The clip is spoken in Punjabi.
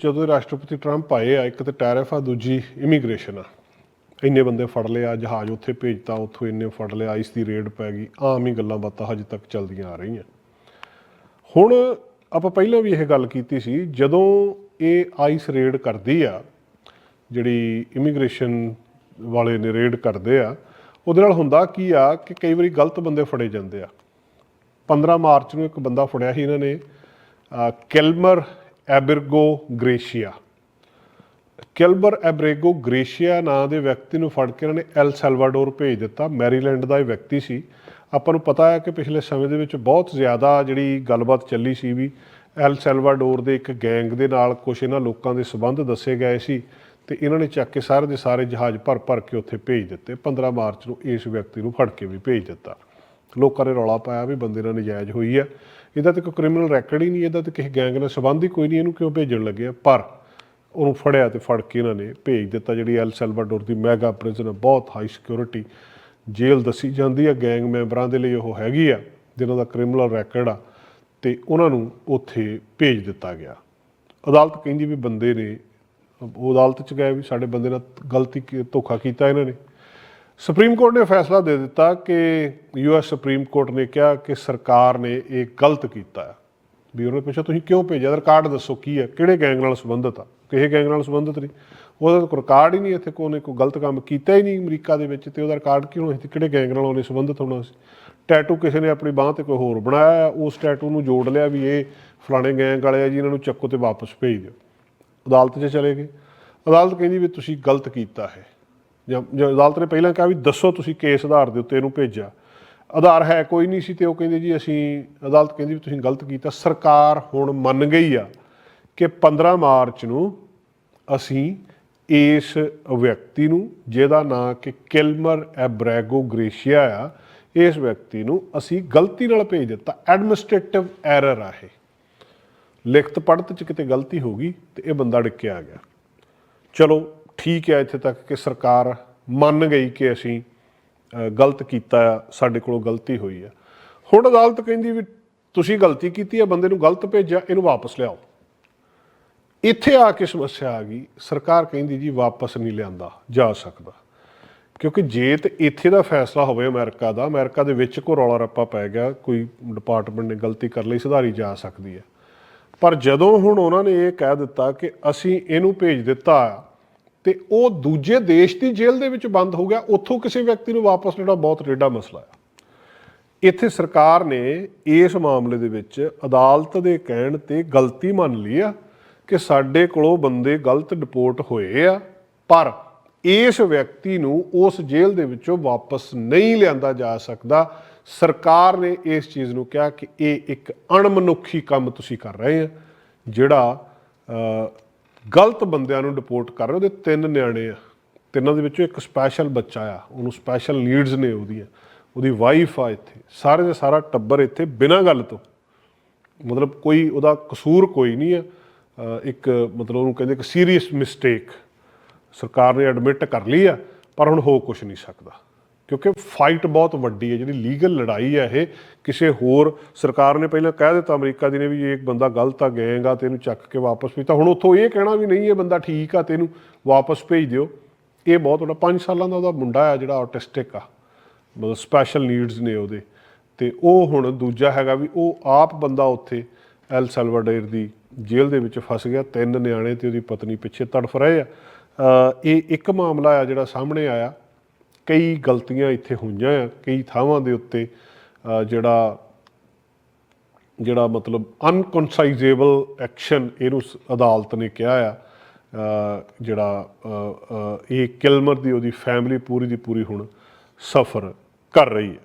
ਜਦੋਂ ਰਾਸ਼ਟਰਪਤੀ ਟਰੰਪ ਆਏ ਆ, ਇੱਕ ਤੇ ਟੈਰਿਫ ਆ, ਦੂਜੀ ਇਮੀਗ੍ਰੇਸ਼ਨ ਆ। ਇੰਨੇ ਬੰਦੇ ਫੜ ਲਏ ਆ ਜਹਾਜ਼ ਉੱਥੇ ਭੇਜਤਾ, ਉੱਥੋਂ ਇੰਨੇ ਫੜ ਲਿਆ ਆਈਸ ਦੀ ਰੇਡ ਪੈ ਗਈ। ਆਮ ਹੀ ਗੱਲਾਂ ਬਾਤਾਂ ਹਜੇ ਤੱਕ ਚੱਲਦੀਆਂ ਆ ਰਹੀਆਂ। ਹੁਣ ਆਪਾਂ ਪਹਿਲਾਂ ਵੀ ਇਹ ਗੱਲ ਕੀਤੀ ਸੀ, ਜਦੋਂ ਇਹ ਆਈਸ ਰੇਡ ਕਰਦੀ ਆ, ਜਿਹੜੀ ਇਮੀਗ੍ਰੇਸ਼ਨ ਵਾਲੇ ਨੇ ਰੇਡ ਕਰਦੇ ਆ, ਉਹਦੇ ਨਾਲ ਹੁੰਦਾ ਕੀ ਆ ਕਿ ਕਈ ਵਾਰੀ ਗਲਤ ਬੰਦੇ ਫੜੇ ਜਾਂਦੇ ਆ। 15 ਮਾਰਚ ਨੂੰ ਇੱਕ ਬੰਦਾ ਫੜਿਆ ਸੀ ਇਹਨਾਂ ਨੇ ਕੈਲਮਰ ਐਬਰਗੋ ਗ੍ਰੇਸ਼ੀਆ। ਕਿਲਬਰ ਐਬਰੇਗੋ ਗ੍ਰੇਸ਼ੀਆ ਨਾਂ ਦੇ ਵਿਅਕਤੀ ਨੂੰ ਫੜ ਕੇ ਇਹਨਾਂ ਨੇ ਐਲ ਸੈਲਵਾਡੋਰ ਭੇਜ ਦਿੱਤਾ। ਮੈਰੀਲੈਂਡ ਦਾ ਇਹ ਵਿਅਕਤੀ ਸੀ। ਆਪਾਂ ਨੂੰ ਪਤਾ ਹੈ ਕਿ ਪਿਛਲੇ ਸਮੇਂ ਦੇ ਵਿੱਚ ਬਹੁਤ ਜ਼ਿਆਦਾ ਜਿਹੜੀ ਗੱਲਬਾਤ ਚੱਲੀ ਸੀ ਵੀ ਐਲ ਸੈਲਵਾਡੋਰ ਦੇ ਇੱਕ ਗੈਂਗ ਦੇ ਨਾਲ ਕੁਝ ਇਹਨਾਂ ਲੋਕਾਂ ਦੇ ਸਬੰਧ ਦੱਸੇ ਗਏ ਸੀ ਤੇ ਇਹਨਾਂ ਨੇ ਚੱਕ ਕੇ ਸਾਰੇ ਦੇ ਸਾਰੇ ਜਹਾਜ਼ ਭਰ ਭਰ ਕੇ ਉੱਥੇ ਭੇਜ ਦਿੱਤੇ। 15 ਮਾਰਚ ਨੂੰ ਇਸ ਵਿਅਕਤੀ ਨੂੰ ਫੜ ਕੇ ਵੀ ਭੇਜ ਦਿੱਤਾ। ਲੋਕਾਂ ਨੇ ਰੌਲਾ ਪਾਇਆ ਵੀ ਬੰਦੇ ਨਾਲ ਨਜਾਇਜ਼ ਹੋਈ ਆ। ਇਹਦਾ ਤੇ ਕੋਈ ਕ੍ਰਿਮੀਨਲ ਰੈਕੋਰਡ ਹੀ ਨਹੀਂ, ਇਹਦਾ ਤੇ ਕਿਸੇ ਗੈਂਗ ਨਾਲ ਸੰਬੰਧ ਹੀ ਕੋਈ ਨਹੀਂ, ਇਹਨੂੰ ਕਿਉਂ ਭੇਜਣ ਲੱਗੇ ਆ? ਪਰ ਉਹਨੂੰ ਫੜਿਆ ਤੇ ਫੜ ਕੇ ਇਹਨਾਂ ਨੇ ਭੇਜ ਦਿੱਤਾ। ਜਿਹੜੀ ਐਲ ਸੈਲਵਾਡੋਰ ਦੀ ਮੈਗਾ ਪ੍ਰਿਜ਼ਨ ਬਹੁਤ ਹਾਈ ਸਿਕਿਉਰਿਟੀ ਜੇਲ੍ਹ ਦੱਸੀ ਜਾਂਦੀ ਆ। ਗੈਂਗ ਮੈਂਬਰਾਂ ਦੇ ਲਈ ਉਹ ਹੈਗੀ ਆ, ਜਿਨ੍ਹਾਂ ਦਾ ਕ੍ਰਿਮੀਨਲ ਰੈਕੋਰਡ ਆ, ਤੇ ਉਹਨਾਂ ਨੂੰ ਉੱਥੇ ਭੇਜ ਦਿੱਤਾ ਗਿਆ। ਅਦਾਲਤ ਕਹਿੰਦੀ ਵੀ ਬੰਦੇ ਨੇ ਉਹ ਅਦਾਲਤ ਚ ਗਏ ਵੀ ਸਾਡੇ ਬੰਦੇ ਨਾਲ ਗਲਤੀ ਕੀ- ਧੋਖਾ ਕੀਤਾ ਇਹਨਾਂ ਨੇ। ਸੁਪਰੀਮ ਕੋਰਟ ਨੇ ਫੈਸਲਾ ਦੇ ਦਿੱਤਾ ਕਿ ਯੂਐਸ ਸੁਪਰੀਮ ਕੋਰਟ ਨੇ ਕਿਹਾ ਕਿ ਸਰਕਾਰ ਨੇ ਇਹ ਗਲਤ ਕੀਤਾ ਹੈ। ਵੀ ਉਹਨੇ ਪੁੱਛਿਆ, ਤੁਸੀਂ ਕਿਉਂ ਭੇਜਿਆ? ਰਿਕਾਰਡ ਦੱਸੋ, ਕੀ ਹੈ? ਕਿਹੜੇ ਗੈਂਗ ਨਾਲ ਸੰਬੰਧਿਤ ਆ? ਕਿਸੇ ਗੈਂਗ ਨਾਲ ਸੰਬੰਧਿਤ ਨਹੀਂ। ਉਹਦਾ ਕੋਈ ਰਿਕਾਰਡ ਹੀ ਨਹੀਂ ਇੱਥੇ ਕੋਨੇ ਕੋਈ ਗਲਤ ਕੰਮ ਕੀਤਾ ਹੀ ਨਹੀਂ ਅਮਰੀਕਾ ਦੇ ਵਿੱਚ ਤੇ ਉਹਦਾ ਰਿਕਾਰਡ ਕਿਉਂ ਹੋਣਾ ਸੀ ਕਿਹੜੇ ਗੈਂਗ ਨਾਲ ਉਹਨੇ ਸੰਬੰਧਿਤ ਹੋਣਾ ਸੀ? ਟੈਟੂ ਕਿਸੇ ਨੇ ਆਪਣੀ ਬਾਹ ਤੇ ਕੋਈ ਹੋਰ ਬਣਾਇਆ ਉਸ ਟੈਟੂ ਨੂੰ ਜੋੜ ਲਿਆ ਵੀ ਇਹ ਫਲਾਣੇ ਗੈਂਗ ਵਾਲੇ ਆ ਜੀ, ਇਹਨਾਂ ਨੂੰ ਚੱਕੋ ਤੇ ਵਾਪਸ ਭੇਜ ਦਿਓ। ਅਦਾਲਤ 'ਚ ਚਲੇ ਗਏ। ਅਦਾਲਤ ਕਹਿੰਦੀ ਵੀ ਤੁਸੀਂ ਗਲਤ ਕੀਤਾ ਹੈ। ਜਾਂ ਅਦਾਲਤ ਨੇ ਪਹਿਲਾਂ ਕਿਹਾ ਵੀ ਦੱਸੋ ਤੁਸੀਂ ਕੇਸ ਆਧਾਰ ਦੇ ਉੱਤੇ ਇਹਨੂੰ ਭੇਜਿਆ। ਆਧਾਰ ਹੈ, ਕੋਈ ਨਹੀਂ ਸੀ ਤੇ ਉਹ ਕਹਿੰਦੇ ਜੀ ਅਸੀਂ, ਅਦਾਲਤ ਕਹਿੰਦੀ ਵੀ ਤੁਸੀਂ ਗਲਤ ਕੀਤਾ। ਸਰਕਾਰ ਹੁਣ ਮੰਨ ਗਈ ਆ ਕਿ 15 ਮਾਰਚ ਨੂੰ ਅਸੀਂ ਇਸ ਵਿਅਕਤੀ ਨੂੰ, ਜਿਹਦਾ ਨਾਂ ਕਿ ਕਿਲਮਰ ਐਬਰੈਗੋ ਗ੍ਰੇਸ਼ੀਆ ਆ, ਇਸ ਵਿਅਕਤੀ ਨੂੰ ਅਸੀਂ ਗਲਤੀ ਨਾਲ ਭੇਜ ਦਿੱਤਾ। ਐਡਮਿਨਿਸਟ੍ਰੇਟਿਵ ਐਰਰ ਆ ਇਹ। ਲਿਖਤ ਪੜਤ ਚ ਕਿਤੇ ਗਲਤੀ ਹੋ ਗਈ ਤੇ ਇਹ ਬੰਦਾ ਡਿੱਕਿਆ ਗਿਆ। ਚਲੋ ਠੀਕ ਹੈ ਇੱਥੇ ਤੱਕ ਕਿ ਸਰਕਾਰ ਮੰਨ ਗਈ ਕਿ ਅਸੀਂ ਗਲਤ ਕੀਤਾ ਆ, ਸਾਡੇ ਕੋਲੋਂ ਗਲਤੀ ਹੋਈ ਆ। ਹੁਣ ਅਦਾਲਤ ਕਹਿੰਦੀ ਵੀ ਤੁਸੀਂ ਗਲਤੀ ਕੀਤੀ ਹੈ ਬੰਦੇ ਨੂੰ ਗਲਤ ਭੇਜਿਆ, ਇਹਨੂੰ ਵਾਪਸ ਲਿਆਓ। ਇੱਥੇ ਆ ਕੇ ਸਮੱਸਿਆ ਆ ਗਈ। ਸਰਕਾਰ ਕਹਿੰਦੀ ਜੀ ਵਾਪਸ ਨਹੀਂ ਲਿਆਂਦਾ, ਜਾ ਸਕਦਾ। ਕਿਉਂਕਿ ਜੇ ਤੇ ਇੱਥੇ ਦਾ ਫੈਸਲਾ ਹੋਵੇ ਅਮਰੀਕਾ ਦਾ, ਅਮਰੀਕਾ ਦੇ ਵਿੱਚ ਕੋ ਰੌਲਾ ਰੱਪਾ ਪੈ ਗਿਆ, ਕੋਈ ਡਿਪਾਰਟਮੈਂਟ ਨੇ ਗਲਤੀ ਕਰ ਲਈ, ਸੁਧਾਰੀ ਜਾ ਸਕਦੀ ਹੈ ਪਰ ਜਦੋਂ ਹੁਣ ਉਹਨਾਂ ਨੇ ਇਹ ਕਹਿ ਦਿੱਤਾ ਕਿ ਅਸੀਂ ਇਹਨੂੰ ਭੇਜ ਦਿੱਤਾ ਤੇ ਉਹ ਦੂਜੇ ਦੇਸ਼ ਦੀ ਜੇਲ੍ਹ ਦੇ ਵਿੱਚ ਬੰਦ ਹੋ ਗਿਆ, ਉੱਥੋਂ ਕਿਸੇ ਵਿਅਕਤੀ ਨੂੰ ਵਾਪਸ ਲੈਣਾ ਬਹੁਤ ਰੇਡਾ ਮਸਲਾ ਹੈ ਇੱਥੇ ਸਰਕਾਰ ਨੇ ਇਸ ਮਾਮਲੇ ਦੇ ਵਿੱਚ ਅਦਾਲਤ ਦੇ ਕਹਿਣ ਤੇ ਗਲਤੀ ਮੰਨ ਲਈ ਆ ਕਿ ਸਾਡੇ ਕੋਲੋਂ ਬੰਦੇ ਗਲਤ ਡਿਪੋਰਟ ਹੋਏ ਆ, ਪਰ ਇਸ ਵਿਅਕਤੀ ਨੂੰ ਉਸ ਜੇਲ੍ਹ ਦੇ ਵਿੱਚੋਂ ਵਾਪਸ ਨਹੀਂ ਲਿਆਂਦਾ ਜਾ ਸਕਦਾ। ਸਰਕਾਰ ਨੇ ਇਸ ਚੀਜ਼ ਨੂੰ ਕਿਹਾ ਕਿ ਇਹ ਇੱਕ ਅਣਮਨੁੱਖੀ ਕੰਮ ਤੁਸੀਂ ਕਰ ਰਹੇ ਆ, ਜਿਹੜਾ ਗਲਤ ਬੰਦਿਆਂ ਨੂੰ ਡਿਪੋਰਟ ਕਰ ਰਹੇ ਉਹਦੇ ਤਿੰਨ ਨਿਆਣੇ ਆ। ਤਿੰਨਾਂ ਦੇ ਵਿੱਚੋਂ ਇੱਕ ਸਪੈਸ਼ਲ ਬੱਚਾ ਆ, ਉਹਨੂੰ ਸਪੈਸ਼ਲ ਨੀਡਸ ਨੇ ਉਹਦੀਆਂ ਉਹਦੀ ਵਾਈਫ ਆ ਇੱਥੇ। ਸਾਰੇ ਦਾ ਸਾਰਾ ਟੱਬਰ ਇੱਥੇ ਬਿਨਾਂ ਗੱਲ ਤੋਂ। ਮਤਲਬ ਕੋਈ ਉਹਦਾ ਕਸੂਰ ਕੋਈ ਨਹੀਂ ਆ। ਇੱਕ ਮਤਲਬ ਉਹਨੂੰ ਕਹਿੰਦੇ ਕਿ ਸੀਰੀਅਸ ਮਿਸਟੇਕ ਸਰਕਾਰ ਨੇ ਐਡਮਿਟ ਕਰ ਲਈ ਆ, ਪਰ ਹੁਣ ਹੋ ਕੁਝ ਨਹੀਂ ਸਕਦਾ। ਕਿਉਂਕਿ ਫਾਈਟ ਬਹੁਤ ਵੱਡੀ ਹੈ, ਜਿਹੜੀ ਲੀਗਲ ਲੜਾਈ ਹੈ ਇਹ, ਕਿਸੇ ਹੋਰ ਸਰਕਾਰ ਨੇ ਪਹਿਲਾਂ ਕਹਿ ਦਿੱਤਾ, ਅਮਰੀਕਾ ਦੀ ਨੇ ਵੀ ਇਹ ਇੱਕ ਬੰਦਾ ਗਲਤ ਆ, ਗਏਗਾ ਤੇ ਇਹਨੂੰ ਚੱਕ ਕੇ ਵਾਪਸ ਭੇਜ ਤਾਂ ਹੁਣ ਉੱਥੋਂ ਇਹ ਕਹਿਣਾ ਵੀ ਨਹੀਂ, ਇਹ ਬੰਦਾ ਠੀਕ ਆ ਤੇ ਇਹਨੂੰ ਵਾਪਸ ਭੇਜ ਦਿਓ। ਇਹ ਬਹੁਤ ਵੱਡਾ 5 ਸਾਲਾਂ ਦਾ ਉਹਦਾ ਮੁੰਡਾ ਆ ਜਿਹੜਾ ਆਟਿਸਟਿਕ ਆ, ਮਤਲਬ ਸਪੈਸ਼ਲ ਨੀਡਸ ਨੇ ਉਹਦੇ। ਤੇ ਉਹ ਹੁਣ ਦੂਜਾ ਹੈਗਾ ਵੀ ਉਹ ਆਪ ਬੰਦਾ ਉੱਥੇ ਐਲ ਸੈਲਵਾਡੋਰ ਦੀ ਜੇਲ੍ਹ ਦੇ ਵਿੱਚ ਫਸ ਗਿਆ, ਤਿੰਨ ਨਿਆਣੇ ਤੇ ਉਹਦੀ ਪਤਨੀ ਪਿੱਛੇ ਤੜਫ ਰਹੇ ਆ। ਇਹ ਇੱਕ ਮਾਮਲਾ ਆ ਜਿਹੜਾ ਸਾਹਮਣੇ ਆਇਆ ਕਈ ਗਲਤੀਆਂ ਇੱਥੇ ਹੋਈਆਂ ਆ, ਕਈ ਥਾਵਾਂ ਦੇ ਉੱਤੇ ਜਿਹੜਾ ਜਿਹੜਾ ਮਤਲਬ ਅਨਕਨਸਾਈਜ਼ੇਬਲ ਐਕਸ਼ਨ ਇਹਨੂੰ ਸ- ਅਦਾਲਤ ਨੇ ਕਿਹਾ ਆ ਜਿਹੜਾ ਇਹ ਕਿਲਮਰ ਦੀ ਉਹਦੀ ਫੈਮਿਲੀ ਪੂਰੀ ਦੀ ਪੂਰੀ ਹੁਣ ਸਫਰ ਕਰ ਰਹੀ ਹੈ।